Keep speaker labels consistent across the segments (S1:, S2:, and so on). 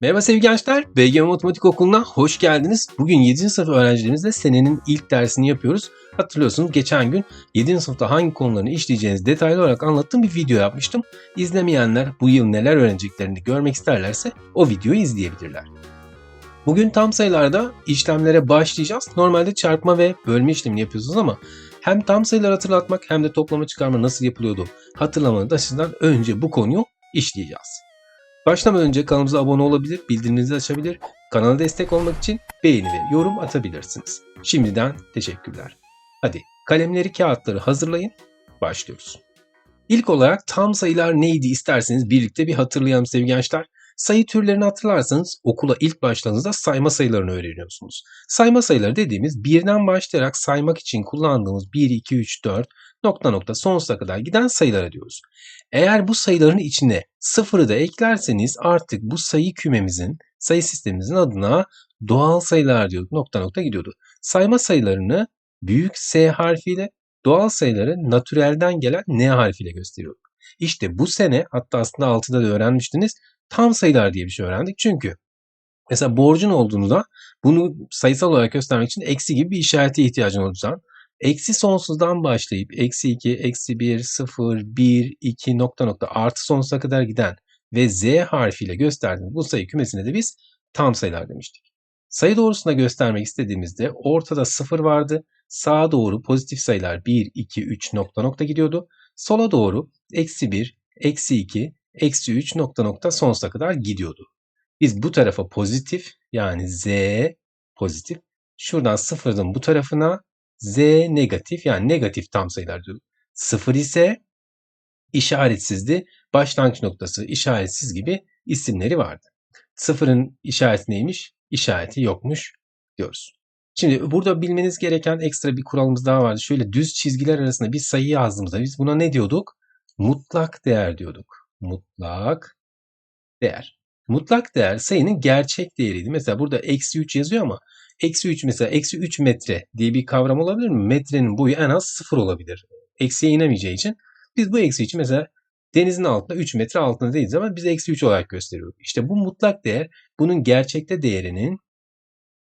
S1: Merhaba sevgili gençler, BGM Matematik Okulu'na hoş geldiniz. Bugün 7. sınıf öğrencilerimizle senenin ilk dersini yapıyoruz. Hatırlıyorsunuz geçen gün 7. sınıfta hangi konularını işleyeceğinizi detaylı olarak anlattığım bir video yapmıştım. İzlemeyenler bu yıl neler öğreneceklerini görmek isterlerse o videoyu izleyebilirler. Bugün tam sayılarda işlemlere başlayacağız. Normalde çarpma ve bölme işlemini yapıyorsunuz ama hem tam sayıları hatırlatmak hem de toplama çıkarma nasıl yapılıyordu hatırlamanız açısından önce bu konuyu işleyeceğiz. Başlamadan önce kanalımıza abone olabilir, bildirimlerinizi açabilir, kanala destek olmak için beğeni ve yorum atabilirsiniz. Şimdiden teşekkürler. Hadi kalemleri kağıtları hazırlayın, başlıyoruz. İlk olarak tam sayılar neydi isterseniz birlikte bir hatırlayalım sevgili gençler. Sayı türlerini hatırlarsanız okula ilk başladığınızda sayma sayılarını öğreniyorsunuz. Sayma sayıları dediğimiz birden başlayarak saymak için kullandığımız 1, 2, 3, 4 nokta nokta sonsuza kadar giden sayılara diyoruz. Eğer bu sayıların içine sıfırı da eklerseniz artık bu sayı kümemizin, sayı sistemimizin adına doğal sayılar diyorduk. Nokta nokta gidiyordu. Sayma sayılarını büyük S harfiyle, doğal sayıları natürelden gelen N harfiyle gösteriyorduk. İşte bu sene hatta aslında 6'da da öğrenmiştiniz tam sayılar diye bir şey öğrendik. Çünkü mesela borcun olduğunda bunu sayısal olarak göstermek için eksi gibi bir işarete ihtiyacın olacak. Eksi sonsuzdan başlayıp eksi 2, eksi 1, 0, 1, 2 nokta nokta artı sonsuza kadar giden ve z harfiyle gösterdiğimiz bu sayı kümesine de biz tam sayılar demiştik. Sayı doğrusunda göstermek istediğimizde ortada 0 vardı. Sağa doğru pozitif sayılar 1, 2, 3 nokta nokta gidiyordu. Sola doğru eksi 1, eksi 2, eksi 3 nokta nokta sonsuza kadar gidiyordu. Biz bu tarafa pozitif yani z pozitif. Şuradan sıfırın bu tarafına z negatif yani negatif tam sayılar diyorduk. Sıfır ise işaretsizdi. Başlangıç noktası işaretsiz gibi isimleri vardı. Sıfırın işareti neymiş? İşareti yokmuş diyoruz. Şimdi burada bilmeniz gereken ekstra bir kuralımız daha vardı. Şöyle düz çizgiler arasında bir sayı yazdığımızda biz buna ne diyorduk? Mutlak değer diyorduk. Mutlak değer. Mutlak değer sayının gerçek değeriydi. Mesela burada eksi 3 yazıyor ama eksi 3 mesela eksi 3 metre diye bir kavram olabilir mi? Metrenin boyu en az 0 olabilir. Eksiye inemeyeceği için biz bu eksi 3'ü mesela denizin altında 3 metre altında değiliz ama biz eksi 3 olarak gösteriyoruz. İşte bu mutlak değer bunun gerçekte değerinin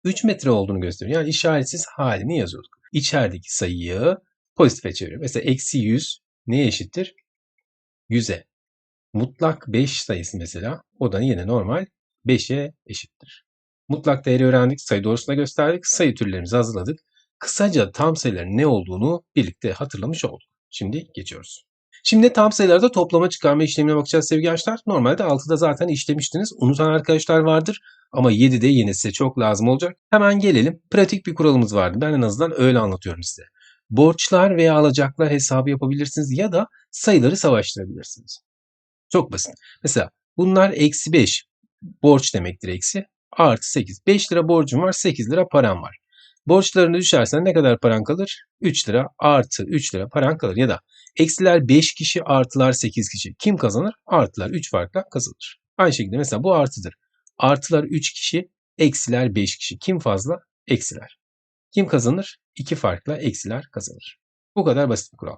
S1: 3 metre olduğunu gösteriyor. Yani işaretsiz halini yazıyoruz. İçerideki sayıyı pozitife çeviriyor. Mesela eksi 100 neye eşittir? 100'e. Mutlak 5 sayısı mesela o da yine normal 5'e eşittir. Mutlak değeri öğrendik, sayı doğrusuna gösterdik, sayı türlerimizi hazırladık. Kısaca tam sayıların ne olduğunu birlikte hatırlamış olduk. Şimdi geçiyoruz. Şimdi tam sayılarda toplama çıkarma işlemine bakacağız sevgili gençler. Normalde 6'da zaten işlemiştiniz. Unutan arkadaşlar vardır. Ama 7'de yine size çok lazım olacak. Hemen gelelim. Pratik bir kuralımız vardı. Ben en azından öyle anlatıyorum size. Borçlar veya alacaklar hesabı yapabilirsiniz ya da sayıları savaştırabilirsiniz. Çok basit. Mesela bunlar eksi 5 borç demektir eksi. Artı 8. 5 lira borcum var 8 lira param var. Borçlarını düşersen ne kadar paran kalır? 3 lira artı 3 lira paran kalır. Ya da eksiler 5 kişi artılar 8 kişi. Kim kazanır? Artılar 3 farkla kazanır. Aynı şekilde mesela bu artıdır. Artılar 3 kişi, eksiler 5 kişi. Kim fazla? Eksiler. Kim kazanır? 2 farkla eksiler kazanır. Bu kadar basit bir kural.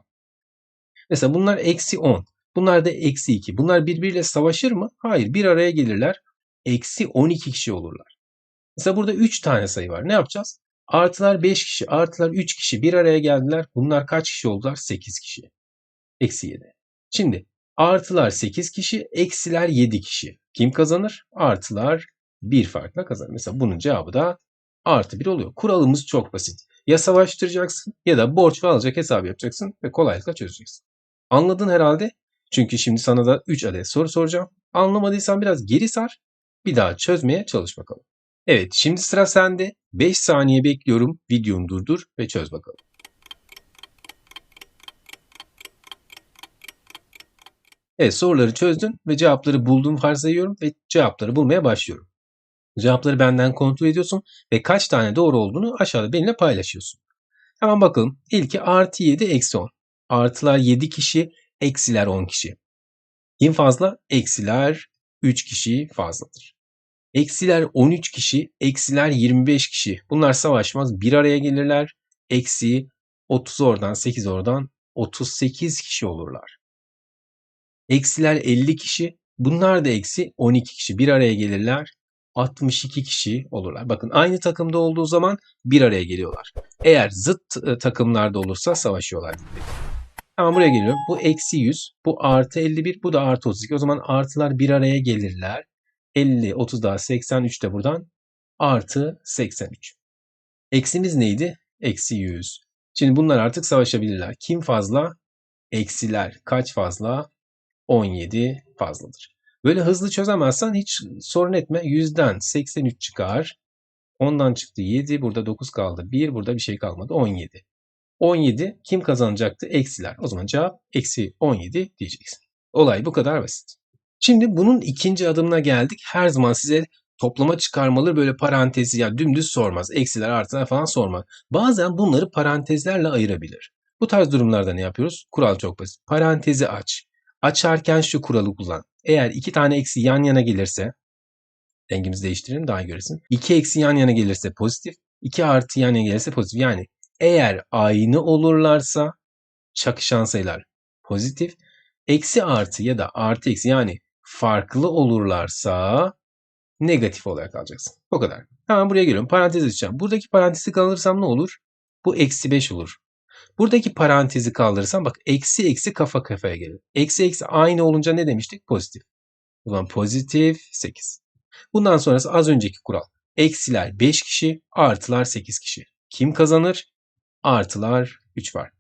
S1: Mesela bunlar eksi 10. Bunlar da eksi 2. Bunlar birbiriyle savaşır mı? Hayır. Bir araya gelirler. Eksi 12 kişi olurlar. Mesela burada 3 tane sayı var. Ne yapacağız? Artılar 5 kişi, artılar 3 kişi bir araya geldiler. Bunlar kaç kişi oldular? 8 kişi. Eksi 7. Şimdi artılar 8 kişi, eksiler 7 kişi. Kim kazanır? Artılar bir farkla kazanır. Mesela bunun cevabı da artı 1 oluyor. Kuralımız çok basit. Ya savaştıracaksın ya da borç alacak hesabı yapacaksın ve kolaylıkla çözeceksin. Anladın herhalde? Çünkü şimdi sana da 3 adet soru soracağım. Anlamadıysan biraz geri sar. Bir daha çözmeye çalış bakalım. Evet şimdi sıra sende. 5 saniye bekliyorum. Videonu durdur ve çöz bakalım. Evet soruları çözdün ve cevapları bulduğumu varsayıyorum ve cevapları bulmaya başlıyorum. Cevapları benden kontrol ediyorsun ve kaç tane doğru olduğunu aşağıda benimle paylaşıyorsun. Hemen bakalım. İlki artı 7 eksi 10. Artılar 7 kişi, eksiler 10 kişi. Kim fazla? Eksiler 3 kişi fazladır. Eksiler 13 kişi, eksiler 25 kişi. Bunlar savaşmaz. Bir araya gelirler. Eksi 30 oradan, 8 oradan 38 kişi olurlar. Eksiler 50 kişi. Bunlar da eksi 12 kişi. Bir araya gelirler. 62 kişi olurlar. Bakın aynı takımda olduğu zaman bir araya geliyorlar. Eğer zıt e, takımlarda olursa savaşıyorlar. Tamam buraya geliyorum. Bu eksi 100. Bu artı 51. Bu da artı 32. O zaman artılar bir araya gelirler. 50, 30 daha 83 de buradan artı 83. Eksimiz neydi? Eksi 100. Şimdi bunlar artık savaşabilirler. Kim fazla? Eksiler. Kaç fazla? 17 fazladır. Böyle hızlı çözemezsen hiç sorun etme. 100'den 83 çıkar. Ondan çıktı 7. Burada 9 kaldı. 1. Burada bir şey kalmadı. 17. 17 kim kazanacaktı? Eksiler. O zaman cevap eksi 17 diyeceksin. Olay bu kadar basit. Şimdi bunun ikinci adımına geldik. Her zaman size toplama çıkarmaları böyle parantezi ya dümdüz sormaz. Eksiler artılar falan sormaz. Bazen bunları parantezlerle ayırabilir. Bu tarz durumlarda ne yapıyoruz? Kural çok basit. Parantezi aç. Açarken şu kuralı kullan. Eğer iki tane eksi yan yana gelirse rengimizi değiştirelim daha iyi göresin. İki eksi yan yana gelirse pozitif. iki artı yan yana gelirse pozitif. Yani eğer aynı olurlarsa çakışan sayılar pozitif. Eksi artı ya da artı eksi yani farklı olurlarsa negatif olarak alacaksın. O kadar. Hemen buraya geliyorum. Parantez açacağım. Buradaki parantezi kaldırırsam ne olur? Bu eksi 5 olur. Buradaki parantezi kaldırırsam bak eksi eksi kafa kafaya gelir. Eksi eksi aynı olunca ne demiştik? Pozitif. O zaman pozitif 8. Bundan sonrası az önceki kural. Eksiler 5 kişi, artılar 8 kişi. Kim kazanır? Artılar 3 var.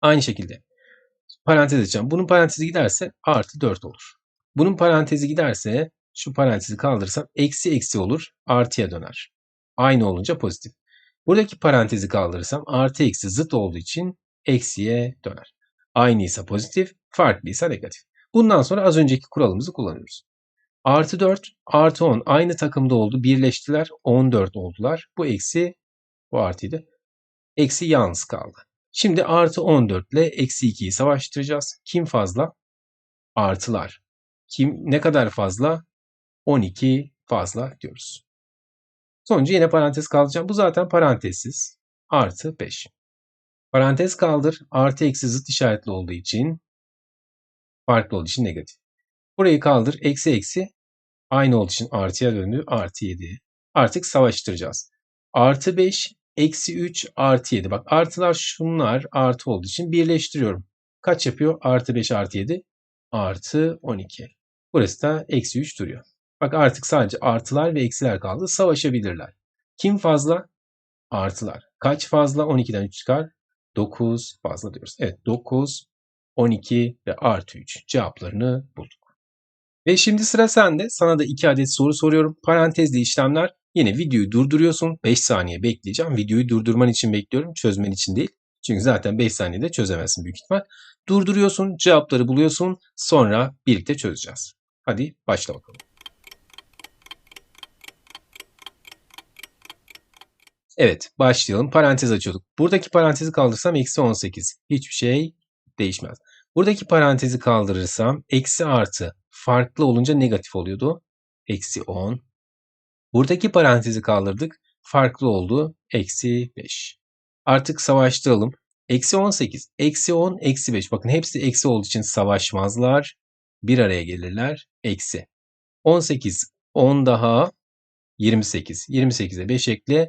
S1: Aynı şekilde parantez açacağım. Bunun parantezi giderse artı 4 olur. Bunun parantezi giderse şu parantezi kaldırırsam eksi eksi olur artıya döner. Aynı olunca pozitif. Buradaki parantezi kaldırırsam artı eksi zıt olduğu için eksiye döner. Aynıysa pozitif, farklıysa negatif. Bundan sonra az önceki kuralımızı kullanıyoruz. Artı 4, artı 10 aynı takımda oldu. Birleştiler. 14 oldular. Bu eksi, bu artıydı. Eksi yalnız kaldı. Şimdi artı 14 ile eksi 2'yi savaştıracağız. Kim fazla? Artılar. Kim ne kadar fazla? 12 fazla diyoruz. Sonucu yine parantez kaldıracağım. Bu zaten parantezsiz. Artı 5. Parantez kaldır. Artı eksi zıt işaretli olduğu için farklı olduğu için negatif. Burayı kaldır. Eksi eksi aynı olduğu için artıya döndü. Artı 7. Artık savaştıracağız. Artı 5 eksi 3 artı 7. Bak artılar şunlar artı olduğu için birleştiriyorum. Kaç yapıyor? Artı 5 artı 7 artı 12. Burası da eksi 3 duruyor. Bak artık sadece artılar ve eksiler kaldı. Savaşabilirler. Kim fazla? Artılar. Kaç fazla? 12'den 3 çıkar. 9 fazla diyoruz. Evet 9, 12 ve artı 3 cevaplarını bulduk. Ve şimdi sıra sende. Sana da 2 adet soru soruyorum. Parantezli işlemler. Yine videoyu durduruyorsun. 5 saniye bekleyeceğim. Videoyu durdurman için bekliyorum. Çözmen için değil. Çünkü zaten 5 saniyede çözemezsin büyük ihtimal. Durduruyorsun, cevapları buluyorsun. Sonra birlikte çözeceğiz. Hadi başla bakalım. Evet başlayalım. Parantez açıyorduk. Buradaki parantezi kaldırsam eksi 18. Hiçbir şey değişmez. Buradaki parantezi kaldırırsam eksi artı farklı olunca negatif oluyordu. Eksi 10. Buradaki parantezi kaldırdık. Farklı oldu. Eksi 5. Artık savaştıralım. Eksi 18. Eksi 10. Eksi 5. Bakın hepsi eksi olduğu için savaşmazlar. Bir araya gelirler. Eksi. 18. 10 daha 28. 28'e 5 ekle.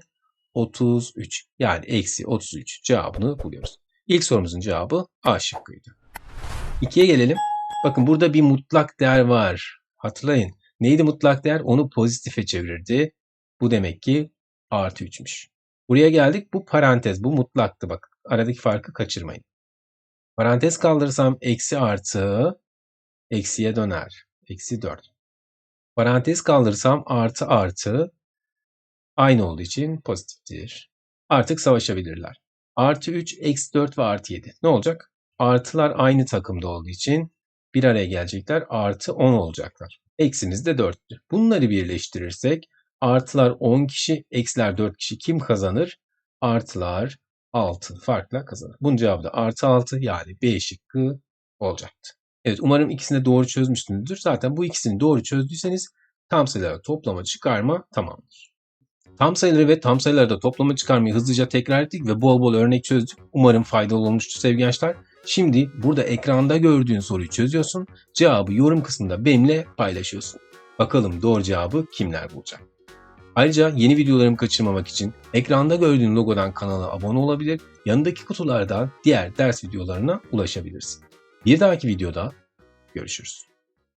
S1: 33. Yani eksi 33 cevabını buluyoruz. İlk sorumuzun cevabı A şıkkıydı. İkiye gelelim. Bakın burada bir mutlak değer var. Hatırlayın. Neydi mutlak değer? Onu pozitife çevirirdi. Bu demek ki artı 3'müş. Buraya geldik. Bu parantez. Bu mutlaktı. Bak aradaki farkı kaçırmayın. Parantez kaldırırsam eksi artı eksiye döner. Eksi 4. Parantez kaldırırsam artı artı aynı olduğu için pozitiftir. Artık savaşabilirler. Artı 3, eksi 4 ve artı 7. Ne olacak? Artılar aynı takımda olduğu için bir araya gelecekler. Artı 10 olacaklar. Eksimiz de 4'tür. Bunları birleştirirsek artılar 10 kişi, eksiler 4 kişi kim kazanır? Artılar 6 farkla kazanır. Bunun cevabı da artı 6 yani B şıkkı olacaktı. Evet umarım ikisini de doğru çözmüşsünüzdür. Zaten bu ikisini doğru çözdüyseniz tam sayıları toplama çıkarma tamamdır. Tam sayıları ve tam sayılarda toplama çıkarmayı hızlıca tekrar ettik ve bol bol örnek çözdük. Umarım faydalı olmuştur sevgili gençler. Şimdi burada ekranda gördüğün soruyu çözüyorsun. Cevabı yorum kısmında benimle paylaşıyorsun. Bakalım doğru cevabı kimler bulacak? Ayrıca yeni videolarımı kaçırmamak için ekranda gördüğün logodan kanala abone olabilir, yanındaki kutulardan diğer ders videolarına ulaşabilirsin. Bir dahaki videoda görüşürüz.